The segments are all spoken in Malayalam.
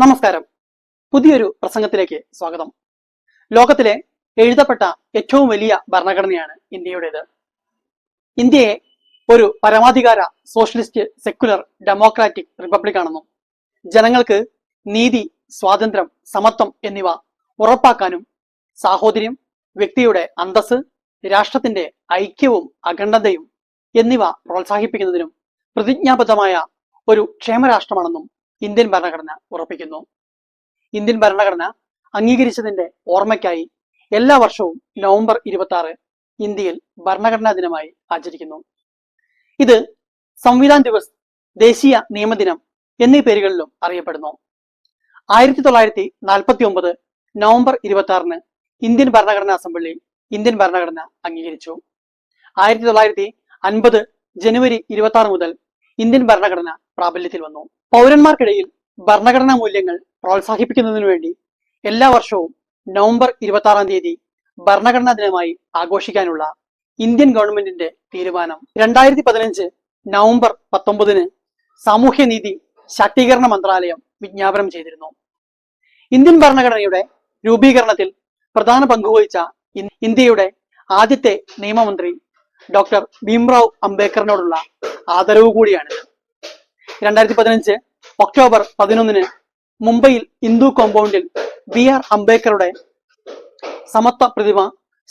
നമസ്കാരം. പുതിയൊരു പ്രസംഗത്തിലേക്ക് സ്വാഗതം. ലോകത്തിലെ എഴുതപ്പെട്ട ഏറ്റവും വലിയ ഭരണഘടനയാണ് ഇന്ത്യയുടേത്. ഇന്ത്യയെ ഒരു പരമാധികാര സോഷ്യലിസ്റ്റ് സെക്യുലർ ഡെമോക്രാറ്റിക് റിപ്പബ്ലിക് ആണെന്നും ജനങ്ങൾക്ക് നീതി സ്വാതന്ത്ര്യം സമത്വം എന്നിവ ഉറപ്പാക്കാനും സാഹോദര്യം വ്യക്തിയുടെ അന്തസ് രാഷ്ട്രത്തിന്റെ ഐക്യവും അഖണ്ഡതയും എന്നിവ പ്രോത്സാഹിപ്പിക്കുന്നതിനും പ്രതിജ്ഞാബദ്ധമായ ഒരു ക്ഷേമരാഷ്ട്രമാണെന്നും ഇന്ത്യൻ ഭരണഘടന ഉറപ്പിക്കുന്നു. ഇന്ത്യൻ ഭരണഘടന അംഗീകരിച്ചതിന്റെ ഓർമ്മയ്ക്കായി എല്ലാ വർഷവും നവംബർ ഇരുപത്തി ആറ് ഇന്ത്യയിൽ ഭരണഘടനാ ദിനമായി ആചരിക്കുന്നു. ഇത് സംവിധാൻ ദിവസ് ദേശീയ നിയമദിനം എന്നീ പേരുകളിലും അറിയപ്പെടുന്നു. ആയിരത്തി തൊള്ളായിരത്തി നാൽപ്പത്തി ഒമ്പത് നവംബർ ഇരുപത്തി ആറിന് ഇന്ത്യൻ ഭരണഘടനാ അസംബ്ലി ഇന്ത്യൻ ഭരണഘടന അംഗീകരിച്ചു. ആയിരത്തി തൊള്ളായിരത്തി അൻപത് ജനുവരി ഇരുപത്തി ആറ് മുതൽ ഇന്ത്യൻ ഭരണഘടന പ്രാബല്യത്തിൽ വന്നു. പൗരന്മാർക്കിടയിൽ ഭരണഘടനാ മൂല്യങ്ങൾ പ്രോത്സാഹിപ്പിക്കുന്നതിനു വേണ്ടി എല്ലാ വർഷവും നവംബർ ഇരുപത്തി തീയതി ഭരണഘടനാ ദിനമായി ആഘോഷിക്കാനുള്ള ഇന്ത്യൻ ഗവൺമെന്റിന്റെ തീരുമാനം. രണ്ടായിരത്തി പതിനഞ്ച് നവംബർ പത്തൊമ്പതിന് സാമൂഹ്യനീതി ശാക്തീകരണ മന്ത്രാലയം വിജ്ഞാപനം ചെയ്തിരുന്നു. ഇന്ത്യൻ ഭരണഘടനയുടെ രൂപീകരണത്തിൽ പ്രധാന പങ്കുവഹിച്ച ഇന്ത്യയുടെ ആദ്യത്തെ നിയമമന്ത്രി ഡോക്ടർ ഭീംറാവ് അംബേദ്കറിനോടുള്ള ആദരവ് കൂടിയാണ്. രണ്ടായിരത്തി പതിനഞ്ച് ഒക്ടോബർ പതിനൊന്നിന് മുംബൈയിൽ ഹിന്ദു കോമ്പൗണ്ടിൽ ബി ആർ അംബേദ്കറുടെ സമത്വ പ്രതിമ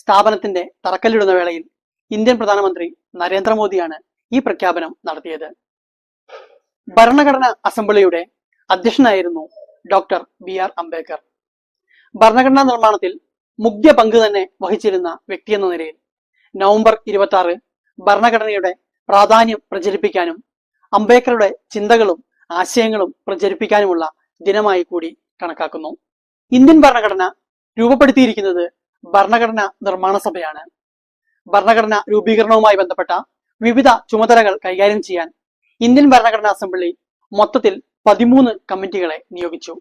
സ്ഥാപനത്തിന്റെ തറക്കല്ലിടുന്ന വേളയിൽ ഇന്ത്യൻ പ്രധാനമന്ത്രി നരേന്ദ്രമോദിയാണ് ഈ പ്രഖ്യാപനം നടത്തിയത്. ഭരണഘടന അസംബ്ലിയുടെ അധ്യക്ഷനായിരുന്നു ഡോക്ടർ ബി ആർ അംബേദ്കർ. ഭരണഘടനാ നിർമ്മാണത്തിൽ മുഖ്യ പങ്ക് തന്നെ വഹിച്ചിരുന്ന വ്യക്തി എന്ന നിലയിൽ നവംബർ ഇരുപത്തി ഭരണഘടനയുടെ പ്രാധാന്യം പ്രചരിപ്പിക്കാനും അംബേദ്കറുടെ ചിന്തകളും ആശയങ്ങളും പ്രചരിപ്പിക്കാനുമുള്ള ദിനമായി കൂടി കണക്കാക്കുന്നു. ഇന്ത്യൻ ഭരണഘടന രൂപപ്പെടുത്തിയിരിക്കുന്നത് ഭരണഘടന നിർമ്മാണ സഭയാണ്. ഭരണഘടന രൂപീകരണവുമായി ബന്ധപ്പെട്ട വിവിധ ചുമതലകൾ കൈകാര്യം ചെയ്യാൻ ഇന്ത്യൻ ഭരണഘടനാ അസംബ്ലി മൊത്തത്തിൽ പതിമൂന്ന് കമ്മിറ്റികളെ നിയോഗിച്ചു.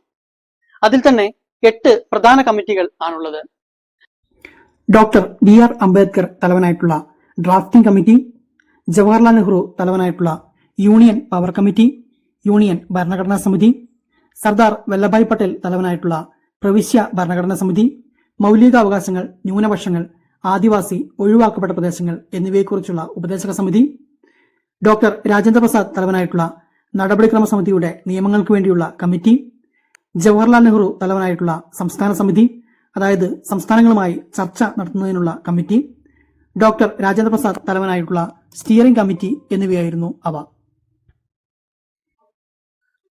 അതിൽ തന്നെ എട്ട് പ്രധാന കമ്മിറ്റികൾ ആണുള്ളത്. ഡോക്ടർ ബി ആർ അംബേദ്കർ തലവനായിട്ടുള്ള ഡ്രാഫ്റ്റിംഗ് കമ്മിറ്റി ജവഹർലാൽ നെഹ്റു തലവനായിട്ടുള്ള യൂണിയൻ പവർ കമ്മിറ്റി യൂണിയൻ ഭരണഘടനാ സമിതി സർദാർ വല്ലഭായ് പട്ടേൽ തലവനായിട്ടുള്ള പ്രവിശ്യ ഭരണഘടനാ സമിതി മൗലികാവകാശങ്ങൾ ന്യൂനപക്ഷങ്ങൾ ആദിവാസി ഒഴിവാക്കപ്പെട്ട പ്രദേശങ്ങൾ എന്നിവയെക്കുറിച്ചുള്ള ഉപദേശക സമിതി ഡോക്ടർ രാജേന്ദ്ര പ്രസാദ് തലവനായിട്ടുള്ള നടപടിക്രമ സമിതിയുടെ നിയമങ്ങൾക്ക് വേണ്ടിയുള്ള കമ്മിറ്റി ജവഹർലാൽ നെഹ്റു തലവനായിട്ടുള്ള സംസ്ഥാന സമിതി അതായത് സംസ്ഥാനങ്ങളുമായി ചർച്ച നടത്തുന്നതിനുള്ള കമ്മിറ്റി ഡോക്ടർ രാജേന്ദ്ര പ്രസാദ് തലവനായിട്ടുള്ള സ്റ്റിയറിംഗ് കമ്മിറ്റി എന്നിവയായിരുന്നു അവ.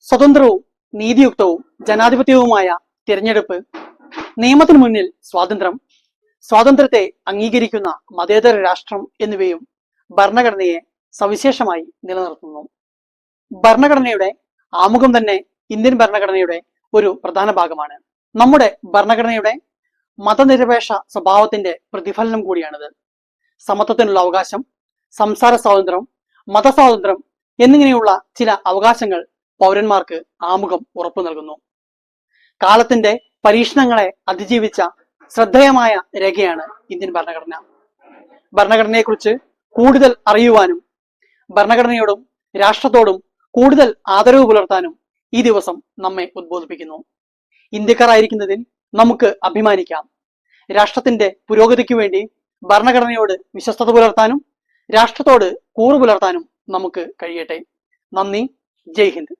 സ്വതന്ത്രവും നീതിയുക്തവും ജനാധിപത്യവുമായ തിരഞ്ഞെടുപ്പ് നിയമത്തിന് മുന്നിൽ സ്വാതന്ത്ര്യം സ്വാതന്ത്ര്യത്തെ അംഗീകരിക്കുന്ന മതേതര രാഷ്ട്രം എന്നിവയും ഭരണഘടനയെ സവിശേഷമായി നിലനിർത്തുന്നു. ഭരണഘടനയുടെ ആമുഖം തന്നെ ഇന്ത്യൻ ഭരണഘടനയുടെ ഒരു പ്രധാന ഭാഗമാണ്. നമ്മുടെ ഭരണഘടനയുടെ മതനിരപേക്ഷ സ്വഭാവത്തിന്റെ പ്രതിഫലനം കൂടിയാണിത്. സമത്വത്തിനുള്ള അവകാശം സംസാര സ്വാതന്ത്ര്യം മതസ്വാതന്ത്ര്യം എന്നിങ്ങനെയുള്ള ചില അവകാശങ്ങൾ പൗരന്മാർക്ക് ആമുഖം ഉറപ്പു നൽകുന്നു. കാലത്തിന്റെ പരീക്ഷണങ്ങളെ അതിജീവിച്ച ശ്രദ്ധേയമായ രേഖയാണ് ഇന്ത്യൻ ഭരണഘടന. ഭരണഘടനയെക്കുറിച്ച് കൂടുതൽ അറിയുവാനും ഭരണഘടനയോടും രാഷ്ട്രത്തോടും കൂടുതൽ ആദരവ് പുലർത്താനും ഈ ദിവസം നമ്മെ ഉദ്ബോധിപ്പിക്കുന്നു. ഇന്ത്യക്കാരായിരിക്കുന്നതിൽ നമുക്ക് അഭിമാനിക്കാം. രാഷ്ട്രത്തിന്റെ പുരോഗതിക്ക് വേണ്ടി ഭരണഘടനയോട് വിശ്വസ്തത പുലർത്താനും രാഷ്ട്രത്തോട് കൂറു പുലർത്താനും നമുക്ക് കഴിയട്ടെ. നന്ദി. ജയ് ഹിന്ദ്.